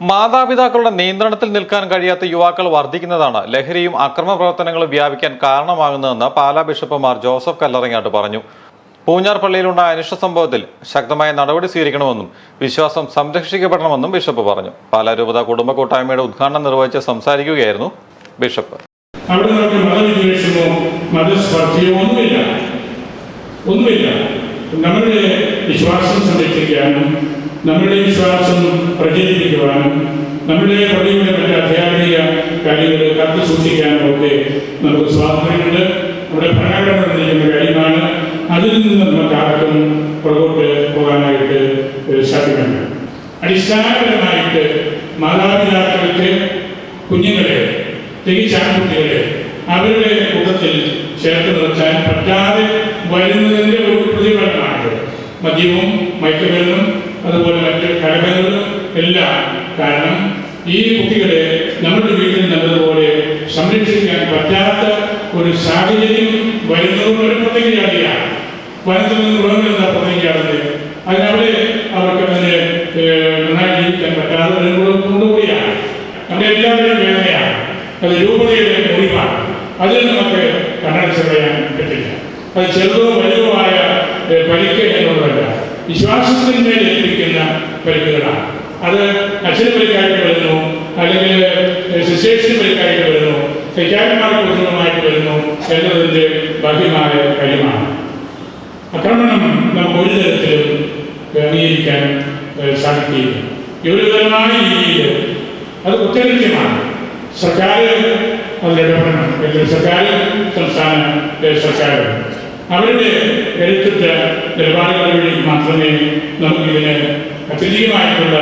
മാതാപിതാക്കളുടെ നിയന്ത്രണത്തിൽ നിൽക്കാൻ കഴിയാത്ത യുവാക്കൾ വർദ്ധിക്കുന്നതാണ്. ലഹരിയും അക്രമ പ്രവർത്തനങ്ങളും വ്യാപിക്കാൻ കാരണമാകുന്നതെന്ന് പാലാ ബിഷപ്പുമാർ ജോസഫ് കല്ലറങ്ങാട്ട് പറഞ്ഞു. പൂഞ്ഞാർ പള്ളിയിലുണ്ടായ അനിഷ്ട സംഭവത്തിൽ ശക്തമായ നടപടി സ്വീകരിക്കണമെന്നും വിശ്വാസം സംരക്ഷിക്കപ്പെടണമെന്നും ബിഷപ്പ് പറഞ്ഞു. പാലാ രൂപത കുടുംബ കൂട്ടായ്മയുടെ ഉദ്ഘാടനം നിർവഹിച്ച് സംസാരിക്കുകയായിരുന്നു ബിഷപ്പ്. ഒന്നുമില്ല. ഒന്നുമില്ല. വിശ്വാസം സംരക്ഷിക്കാനും നമ്മുടെ വിശ്വാസം പ്രചരിപ്പിക്കുവാനും നമ്മുടെ പള്ളിയുടെ മറ്റ് അധ്യാപിക കാര്യങ്ങൾ കാത്തു സൂക്ഷിക്കാനും ഒക്കെ നമുക്ക് സ്വാതന്ത്ര്യമുണ്ട്. നമ്മുടെ ഭരണഘടന നിർണയിക്കുന്ന കാര്യമാണ്. അതിൽ നിന്ന് നമുക്ക് ആർക്കും പുറകോട്ട് പോകാനായിട്ട് സാധ്യമുണ്ട് അടിസ്ഥാനപരമായിട്ട് മാതാപിതാക്കൾക്ക് കുഞ്ഞുങ്ങളെ തികച്ച ആൺകുട്ടികളെ അവരുടെ കൂട്ടത്തിൽ ചേർത്ത് നിർത്താൻ പറ്റാതെ വരുന്നതിന്റെ ഒരു പ്രതിഫലനമാണ് മദ്യവും മയക്കുമരുന്നും എല്ലാം കാരണം ഈ കുട്ടികളെ നമ്മുടെ വീട്ടിൽ നല്ലതുപോലെ സംരക്ഷിക്കാൻ പറ്റാത്ത ഒരു സാഹചര്യം വരുന്നതും ഒരു പ്രതിജ്ഞയാണ് വനത്തിൽ നിന്ന് ഉറങ്ങുന്ന അതിനവിടെ അവർക്ക് അതിന് നന്നായി ജീവിക്കാൻ പറ്റാതെ വരുന്നതും കൊണ്ടുകൂടിയാണ്. നമ്മുടെ എല്ലാവരുടെയും വേദനയാണ്. അത് രൂപതയുടെ മുറിവാണ്. അതിൽ നമുക്ക് കണ്ണടച്ച് പറയാൻ പറ്റില്ല. അത് ചെറുതോ വലുതോ ആയ പരിക്ക് എന്നുള്ളതല്ല. വിശ്വാസത്തിന്റെ ഏൽപ്പിക്കുന്ന പരിക്കുകളാണ്. അത് അച്ഛന് പരിക്കായിട്ട് വരുന്നു അല്ലെങ്കിൽ സിസ്റ്റേഴ്സിന് പരിക്കായിട്ട് വരുന്നു കൈകാര്യന്മാർക്ക് ഉദ്യോഗമായിട്ട് വരുന്നു എന്നതിന്റെ ബാഹ്യമായ കാര്യമാണ് ആക്രമണം നമുക്ക് ഒരു തരത്തിലും അംഗീകരിക്കാൻ സാധിക്കുകയില്ല. ഗൗരവതരമായ രീതിയിൽ അത് കുറ്റകൃത്യമാണ്. സർക്കാർ അതിലിടപെടണം കേന്ദ്ര സർക്കാരും സംസ്ഥാന സർക്കാരും അവരുടെ എഴുത്തുറ്റ നിലപാടുകൾ വഴി മാത്രമേ നമുക്കിതിന് അത്യധികമായിട്ടുള്ള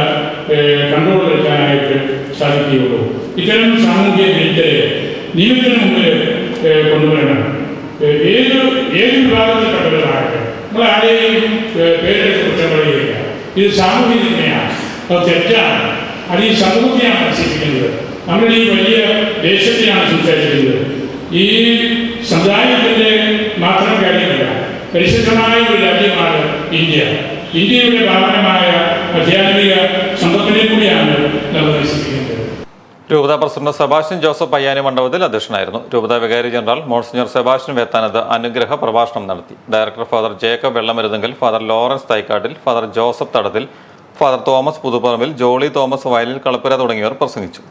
ഏഹ്, കൺട്രോൾ എടുക്കാനായിട്ട് സാധിക്കുകയുള്ളൂ. ഇത്തരം സാമൂഹ്യ വിരുദ്ധരെ നിയമത്തിന് മുമ്പിൽ കൊണ്ടുവരണം. ഏത് ഏത് വിഭാഗത്തിൽപ്പെട്ടവരാകട്ടെ നമ്മൾ ആരെയും പേരെടുത്ത് കുറ്റം ഇത് സാമൂഹ്യ തിന്മയാണ് അത് തെറ്റാണ്. അത് ഈ സമൂഹത്തെയാണ് നശിപ്പിക്കുന്നത്. നമ്മുടെ ഈ വലിയ ദേശത്തെയാണ് സംസാരിക്കുന്നത്. ഈ സമുദായത്തിന്റെ മാത്രം പരിശുദ്ധമായ ഒരു രാജ്യമാണ് ഇന്ത്യ. ഇന്ത്യയുടെ ഭാഗമായ ആധ്യാത്മിക സമ്പത്തിനെ കൂടിയാണ് നിർവഹിച്ചിരിക്കുന്നത് രൂപത പ്രസിഡന്റ് സെബാസ്റ്റ്യൻ ജോസഫ് പയ്യാനി മണ്ഡപത്തിൽ അധ്യക്ഷനായിരുന്നു. രൂപത വികാരി ജനറൽ മോൺസിഞ്ഞർ സെബാസ്റ്റ്യൻ വേത്താനത്ത് അനുഗ്രഹ പ്രഭാഷണം നടത്തി. Director father Jacob വെള്ളമരുതെങ്കിൽ father Lawrence Thaikkattil father Joseph Thadathil father Thomas Puthuparambil Jolly Thomas Vayalil Kalappura തുടങ്ങിയവർ പ്രസംഗിച്ചു.